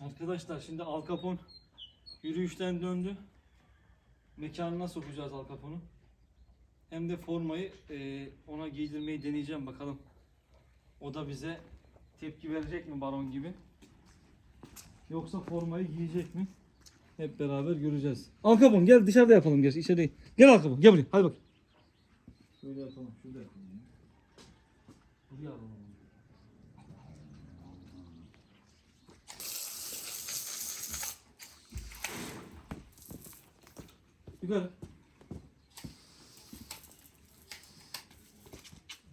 Arkadaşlar şimdi Al Capone yürüyüşten döndü. Mekanına sokacağız Al Capone'u. Hem de formayı e, ona giydirmeyi deneyeceğim bakalım. O da bize tepki verecek mi baron gibi? Yoksa formayı giyecek mi? Hep beraber göreceğiz. Al Capone gel dışarıda yapalım gel içeri değil. Gel Al Capone gel buraya hadi bak. Şöyle yapalım şurada yapalım. ya. Buraya alalım. Yukarı.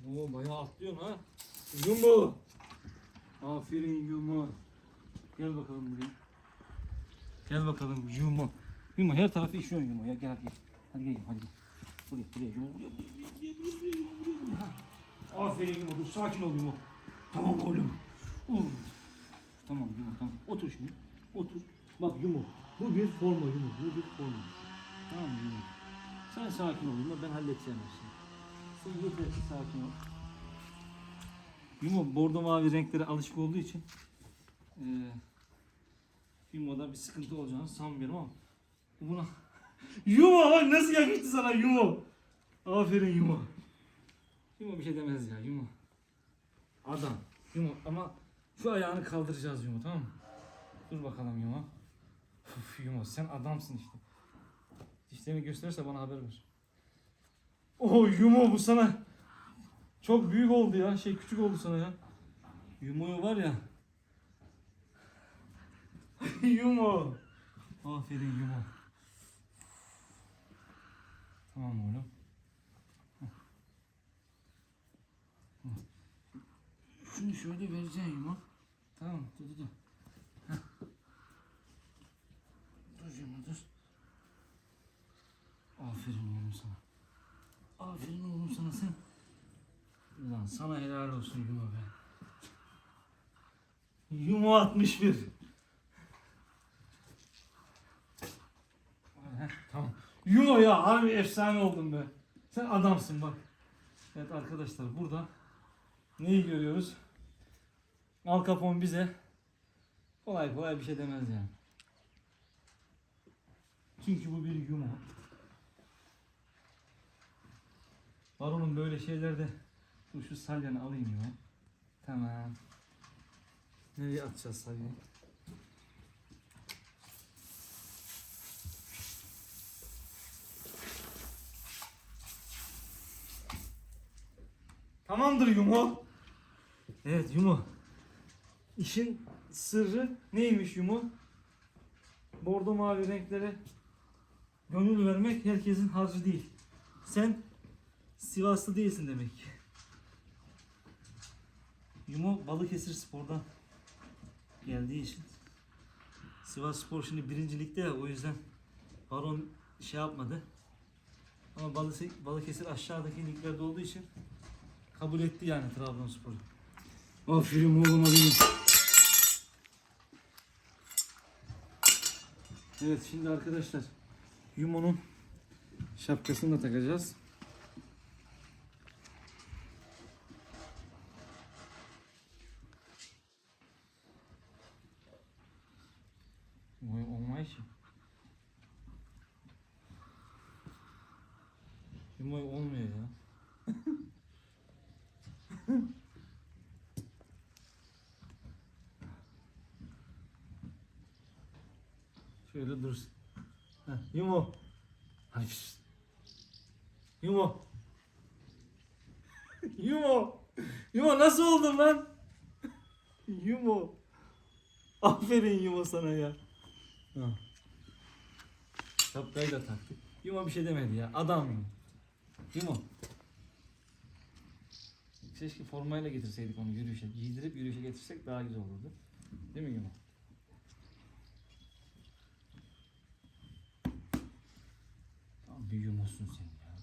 Oo bayağı atlıyorsun ha. Yumu. Aferin Yumu. Gel bakalım buraya. Gel bakalım Yumu. Yumu her tarafı işiyorsun Yumu ya gel gel. Hadi gel hadi gel. Buraya buraya Yumu buraya buraya buraya buraya buraya. Aferin Yumu dur sakin ol Yumu. Tamam oğlum. Uh. Tamam Yumu tamam. Otur şimdi. Otur. Bak Yumu. Bu bir forma Yumu. Bu bir forma. Tamam mı? Sen sakin ol Yumu. Ben halledeceğim hepsini. Sen yeter ki sakin ol. Yumo bordo mavi renklere alışık olduğu için eee Yumo'da bir sıkıntı olacağını sanmıyorum ama buna Yumo bak nasıl yakıştı sana Yumo Aferin Yumo Yumo bir şey demez ya Yumo Adam Yumo ama şu ayağını kaldıracağız Yumo tamam mı? Dur bakalım Yumo Uf, Yumo sen adamsın işte Dişlerini gösterirse bana haber ver Oh Yumo bu sana çok büyük oldu ya. Şey küçük oldu sana ya. Yumo'yu var ya. Yumo. Aferin Yumo. Tamam oğlum. Şunu şöyle vereceğim Yumo. Tamam dur dur dur. Heh. Dur Yumo dur. Aferin oğlum sana. Aferin oğlum sana sen. Ulan sana helal olsun Yumo be. Yumo 61. Heh, tamam. Yumo ya harbi efsane oldun be. Sen adamsın bak. Evet arkadaşlar burada neyi görüyoruz? Al Capone bize kolay kolay bir şey demez yani. Çünkü bu bir Yumo. Baron'un böyle şeylerde Dur şu salyanı alayım ya. Tamam. Nereye atacağız salyayı? Tamamdır Yumo. Evet Yumo. İşin sırrı neymiş Yumo? Bordo mavi renklere gönül vermek herkesin harcı değil. Sen Sivaslı değilsin demek ki. Yumo Balıkesir Spor'dan geldiği için Sivas Spor şimdi birincilikte ya o yüzden Baron şey yapmadı. Ama Balıkesir, aşağıdaki liglerde olduğu için kabul etti yani Trabzonspor'u. Aferin oğluma benim. Evet şimdi arkadaşlar Yumo'nun şapkasını da takacağız. Vay olmay ki. Yumay olmuyor ya. Şöyle dursun. Heh, Yumo. Hadi pişt. Yumo. Yumo. Yumo nasıl oldun lan? Yumo. Aferin Yumo sana ya. Ha. Şapkayı da taktık. Yumo bir şey demedi ya. Adam Yumo. Yumo. Keşke formayla getirseydik onu yürüyüşe. Giydirip yürüyüşe getirsek daha güzel olurdu. Değil mi Yumo? Tam bir Yumo'sun sen ya.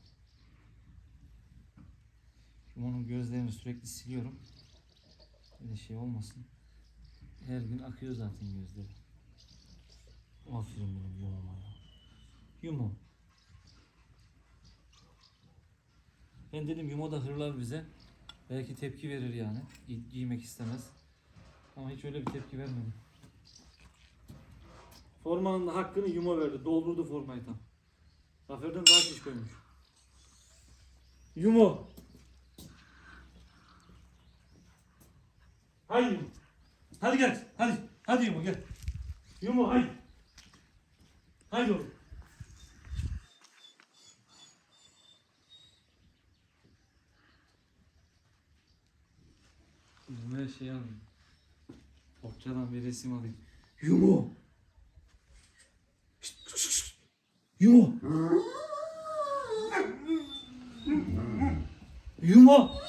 Yumo'nun gözlerini sürekli siliyorum. Öyle şey olmasın. Her gün akıyor zaten gözleri. Aferin benim Yumo'ma ya. Yumo. Ben dedim Yumo da hırlar bize. Belki tepki verir yani. Gi- Giymek istemez. Ama hiç öyle bir tepki vermedi. Formanın hakkını Yumo verdi. Doldurdu formayı tam. Zafer'den daha şiş koymuş. Yumo. Hadi Yumo. Hadi gel. Hadi. Hadi Yumo gel. Yumo hadi. Hadi oğlum. Yumo'ya şey alayım. Okçadan bir resim alayım. Yumo. Şşt, şşt, şşt. Yumo. Yumo.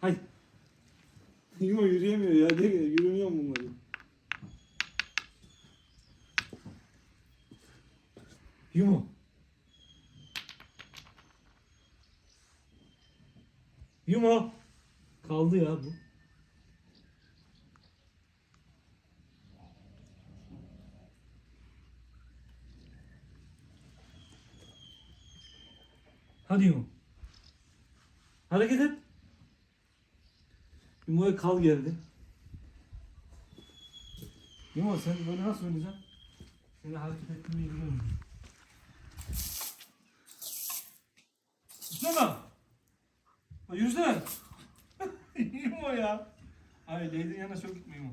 Hay. Yumo yürüyemiyor ya. Ne yürümüyor mu bunları? Yumo. Yumo. Kaldı ya bu. Hadi Yumo. Hareket et. Yumo'ya kal geldi. Yumo sen böyle nasıl oynayacaksın? Seni hareket ettirmeyi biliyorum. Üstüne Bak Yürüsene. Yumo ya. Ay Leydin yanına çok gitme Yumo.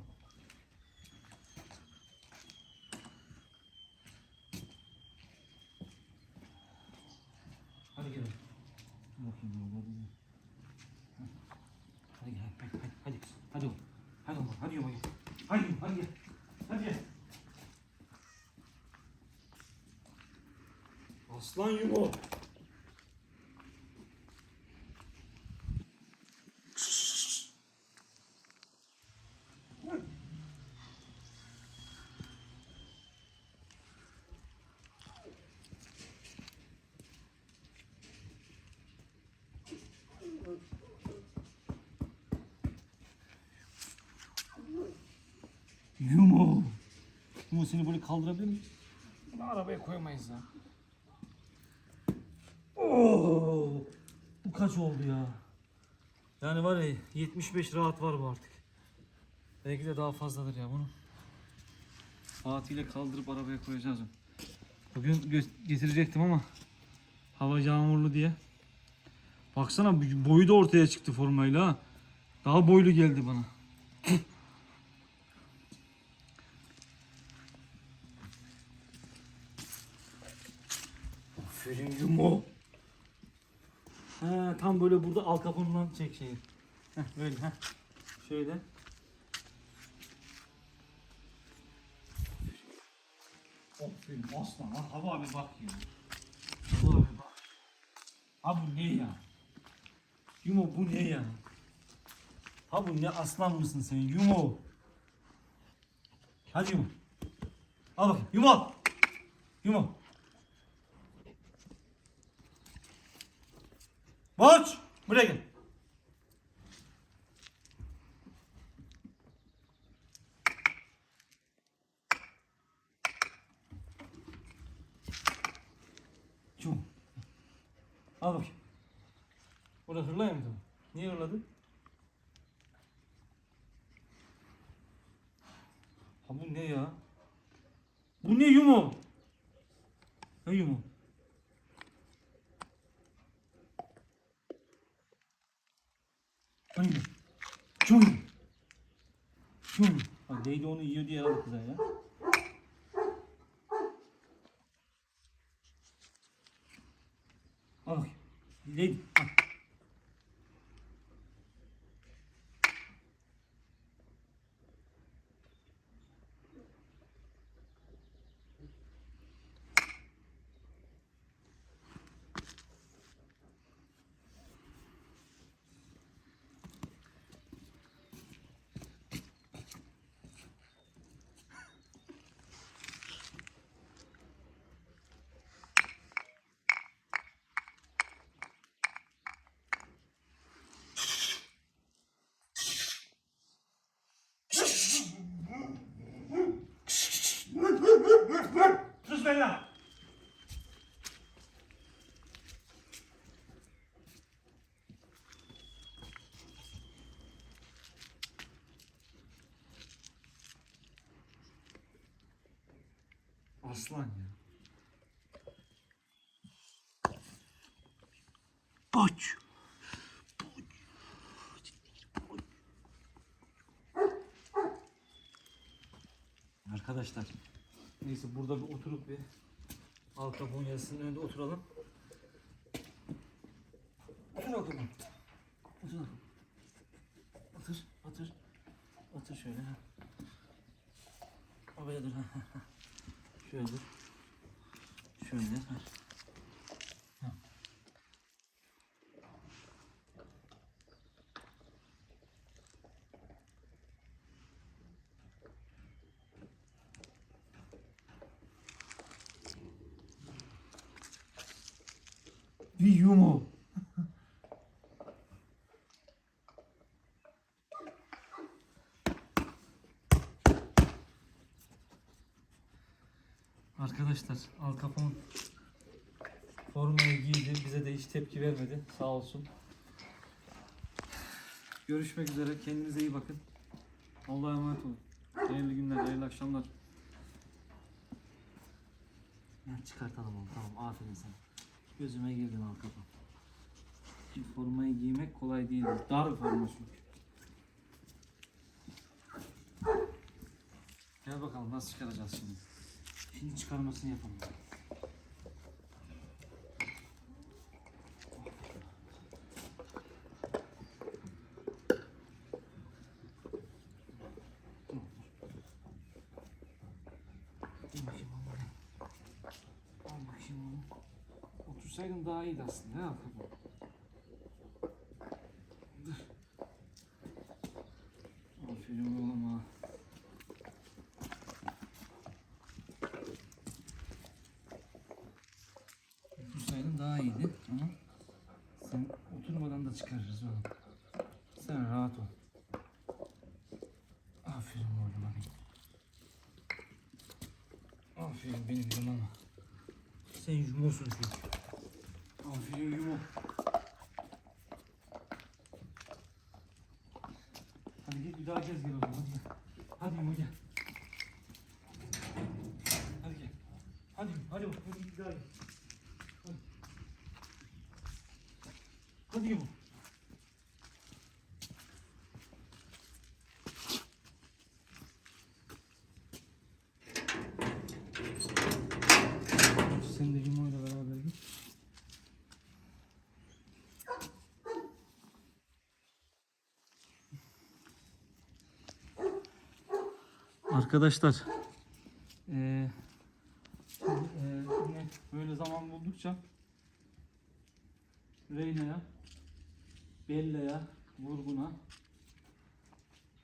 Hadi gel. Hadi gel. Hadi hadi, hadi, hadi, oğlum. Hadi oğlum, hadi oğlum. Hadi oğlum, hadi gel. Hadi gel. Aslan yumo. Yumo. Yumo seni böyle kaldırabilir miyim? Bunu arabaya koyamayız ya. Oo, bu kaç oldu ya? Yani var ya 75 rahat var bu artık. Belki de daha fazladır ya bunu. Saatiyle kaldırıp arabaya koyacağız onu. Bugün getirecektim ama hava yağmurlu diye. Baksana boyu da ortaya çıktı formayla ha. Daha boylu geldi bana. Aferin Yumo. Ha, tam böyle burada al kapından çek şeyi. Heh, böyle heh. Şöyle. Aferin aslan ha. Hava abi bak ya. Hava abi bak. Ha bu ne ya? Yumo bu ne ya? Ha bu ne aslan mısın sen Yumo? Hadi Yumo. Al bakayım. Yumo. Yumo. Boş. Buraya gel. Çum. Al bakayım. Burada hırlayayım mı? Niye hırladı? Ha bu ne ya? Bu ne yumu? Ne yumu? Hangi? Çum. Çum. Bak Lady onu yiyor diye aradı kıza ya. Al bakayım. Lady. Al. Aslan ya. Koç. Arkadaşlar neyse burada bir oturup bir Al Capone yazısının önünde oturalım. Otur bakalım. Otur bakalım. Otur, otur. Otur şöyle. ha. Oraya dur. Ha. Şöyle. Şöyle. ha. Ha. Bir yumu. Arkadaşlar Al Capone formayı giydi. Bize de hiç tepki vermedi. Sağ olsun. Görüşmek üzere. Kendinize iyi bakın. Allah'a emanet olun. Hayırlı günler, hayırlı akşamlar. Ya çıkartalım onu. Tamam. Aferin sana. Gözüme girdin Al. Şimdi formayı giymek kolay değil. Dar bir forma çünkü. Gel bakalım nasıl çıkaracağız şimdi. Şimdi çıkarmasını onu. Otursaydın daha iyiydi aslında. Ne yapalım? Dur. Aferin oğlum ha. Otursaydın daha iyiydi ama sen da çıkarırız oğlum. Sen rahat ol. Aferin oğlum benim. Aferin benim yumama. Sen yumosun çünkü. Aferin yumo. Hadi git bir daha kez gel o zaman. Hadi gel. Hadi yumo gel. Hadi gel. Hadi hadi bak hadi git bir daha gel. Hadi. Hadi yumo. Sen de ile beraber git. Arkadaşlar eee, yine böyle zaman buldukça Reyna'ya Bella'ya Vurgun'a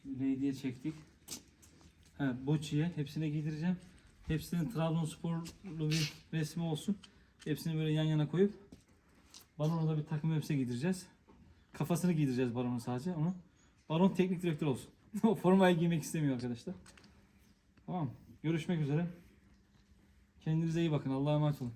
Lady'ye çektik. Ha, Boçi'ye hepsine giydireceğim. Hepsinin Trabzonsporlu bir resmi olsun. Hepsini böyle yan yana koyup Baron'a da bir takım elbise giydireceğiz. Kafasını giydireceğiz Baron'a sadece onu. Baron teknik direktör olsun. o formayı giymek istemiyor arkadaşlar. Tamam. Görüşmek üzere. Kendinize iyi bakın. Allah'a emanet olun.